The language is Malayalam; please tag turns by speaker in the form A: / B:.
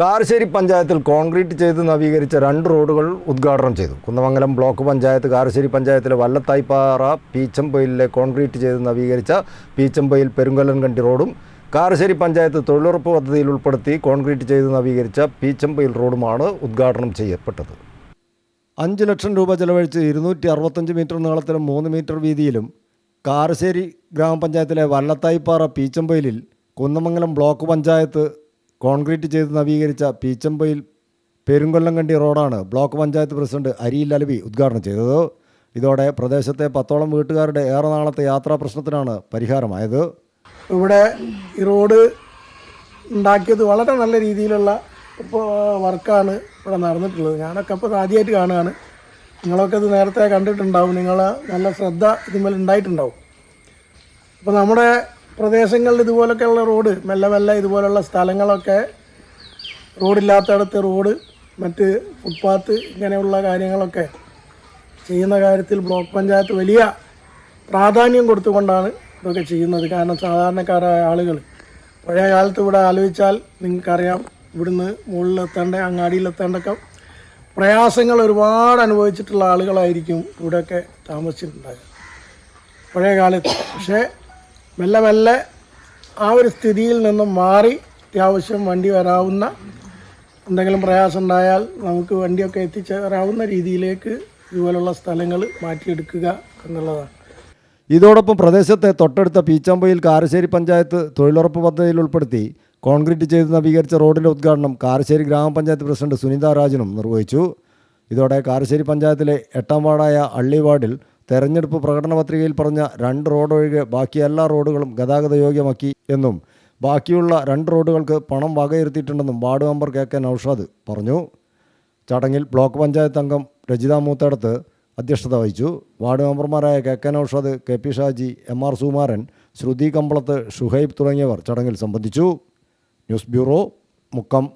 A: കാരശ്ശേരി പഞ്ചായത്തിൽ കോൺക്രീറ്റ് ചെയ്ത് നവീകരിച്ച രണ്ട് റോഡുകൾ ഉദ്ഘാടനം ചെയ്തു. കുന്നമംഗലം ബ്ലോക്ക് പഞ്ചായത്ത് കാർശ്ശേരി പഞ്ചായത്തിലെ വല്ലത്തായ്പാറ പീച്ചമ്പയിലെ കോൺക്രീറ്റ് ചെയ്ത് നവീകരിച്ച പീച്ചമ്പയിൽ പെരുങ്കല്ലൻകണ്ടി റോഡും കാരശ്ശേരി പഞ്ചായത്ത് തൊഴിലുറപ്പ് പദ്ധതിയിൽ ഉൾപ്പെടുത്തി കോൺക്രീറ്റ് ചെയ്ത് നവീകരിച്ച പീച്ചമ്പയിൽ റോഡുമാണ് ഉദ്ഘാടനം ചെയ്യപ്പെട്ടത്. അഞ്ച് ലക്ഷം രൂപ ചെലവഴിച്ച് ഇരുന്നൂറ്റി അറുപത്തഞ്ച് മീറ്റർ നീളത്തിലും മൂന്ന് മീറ്റർ വീതിയിലും കാരശ്ശേരി ഗ്രാമപഞ്ചായത്തിലെ വല്ലത്തായിപ്പാറ പീച്ചമ്പയിലിൽ കുന്നമംഗലം ബ്ലോക്ക് പഞ്ചായത്ത് കോൺക്രീറ്റ് ചെയ്ത് നവീകരിച്ച പീച്ചമ്പയിൽ പെരുങ്കൊല്ലംകണ്ടി റോഡാണ് ബ്ലോക്ക് പഞ്ചായത്ത് പ്രസിഡന്റ് അരിയിൽ അലവി ഉദ്ഘാടനം ചെയ്തത്. ഇതോടെ പ്രദേശത്തെ പത്തോളം വീട്ടുകാരുടെ ഏറെ നാളത്തെ യാത്രാ പ്രശ്നത്തിനാണ് പരിഹാരമായത്.
B: ഇവിടെ ഈ റോഡ് ഉണ്ടാക്കിയത് വളരെ നല്ല രീതിയിലുള്ള ഇപ്പോൾ വർക്കാണ് ഇവിടെ നടന്നിട്ടുള്ളത്. ഞാനൊക്കെ ഇപ്പോൾ ആദ്യമായിട്ട് കാണുകയാണ്. നിങ്ങളൊക്കെ ഇത് നേരത്തെ കണ്ടിട്ടുണ്ടാവും. നിങ്ങൾ നല്ല ശ്രദ്ധ ഇതിന്മേൽ ഉണ്ടായിട്ടുണ്ടാവും. അപ്പോൾ നമ്മുടെ പ്രദേശങ്ങളിൽ ഇതുപോലൊക്കെയുള്ള റോഡ് മെല്ലെ മെല്ലെ ഇതുപോലുള്ള സ്ഥലങ്ങളൊക്കെ റോഡില്ലാത്തടത്ത് റോഡ് മറ്റ് ഫുട്പാത്ത് ഇങ്ങനെയുള്ള കാര്യങ്ങളൊക്കെ ചെയ്യുന്ന കാര്യത്തിൽ ബ്ലോക്ക് പഞ്ചായത്ത് വലിയ പ്രാധാന്യം കൊടുത്തുകൊണ്ടാണ് ഇതൊക്കെ ചെയ്യുന്നത്. കാരണം സാധാരണക്കാരായ ആളുകൾ പഴയ കാലത്ത് ഇവിടെ ആലോചിച്ചാൽ നിങ്ങൾക്കറിയാം ഇവിടുന്ന് മുകളിലെത്തേണ്ട അങ്ങാടിയിലെത്തേണ്ടൊക്കെ പ്രയാസങ്ങൾ ഒരുപാട് അനുഭവിച്ചിട്ടുള്ള ആളുകളായിരിക്കും ഇവിടെയൊക്കെ താമസിച്ചിട്ടുണ്ടാകുക പഴയ കാലത്ത്. പക്ഷേ മെല്ലെ മെല്ലെ ആ ഒരു സ്ഥിതിയിൽ നിന്നും മാറി അത്യാവശ്യം വണ്ടി വരാവുന്ന എന്തെങ്കിലും പ്രയാസം ഉണ്ടായാൽ നമുക്ക് വണ്ടിയൊക്കെ എത്തിച്ചേരാവുന്ന രീതിയിലേക്ക് ഇതുപോലുള്ള സ്ഥലങ്ങൾ മാറ്റിയെടുക്കുക എന്നുള്ളതാണ്.
A: ഇതോടൊപ്പം പ്രദേശത്തെ തൊട്ടടുത്ത പീച്ചാമ്പയിൽ കാരശ്ശേരി പഞ്ചായത്ത് തൊഴിലുറപ്പ് പദ്ധതിയിൽ ഉൾപ്പെടുത്തി കോൺക്രീറ്റ് ചെയ്ത് നവീകരിച്ച റോഡിന്റെ ഉദ്ഘാടനം കാരശ്ശേരി ഗ്രാമപഞ്ചായത്ത് പ്രസിഡന്റ് സുനിത രാജനും നിർവഹിച്ചു. ഇതോടെ കാരശ്ശേരി പഞ്ചായത്തിലെ എട്ടാം വാർഡായ അള്ളി വാർഡിൽ തെരഞ്ഞെടുപ്പ് പ്രകടന പത്രികയിൽ പറഞ്ഞ രണ്ട് റോഡ് ഒഴികെ ബാക്കി എല്ലാ റോഡുകളും ഗതാഗത യോഗ്യമാക്കി എന്നും ബാക്കിയുള്ള രണ്ട് റോഡുകൾക്ക് പണം വകയിരുത്തിയിട്ടുണ്ടെന്നും ward member K K Naushad പറഞ്ഞു. ചടങ്ങിൽ ബ്ലോക്ക് പഞ്ചായത്ത് അംഗം രജിത മൂത്തടത്ത് അധ്യക്ഷത വഹിച്ചു. വാർഡ് മെമ്പർമാരായ K K Naushad K P Shaji M R Sumaran Shruti Kambalath Shuhaib തുടങ്ങിയവർ ചടങ്ങിൽ സംബന്ധിച്ചു. News bureau Mukkam.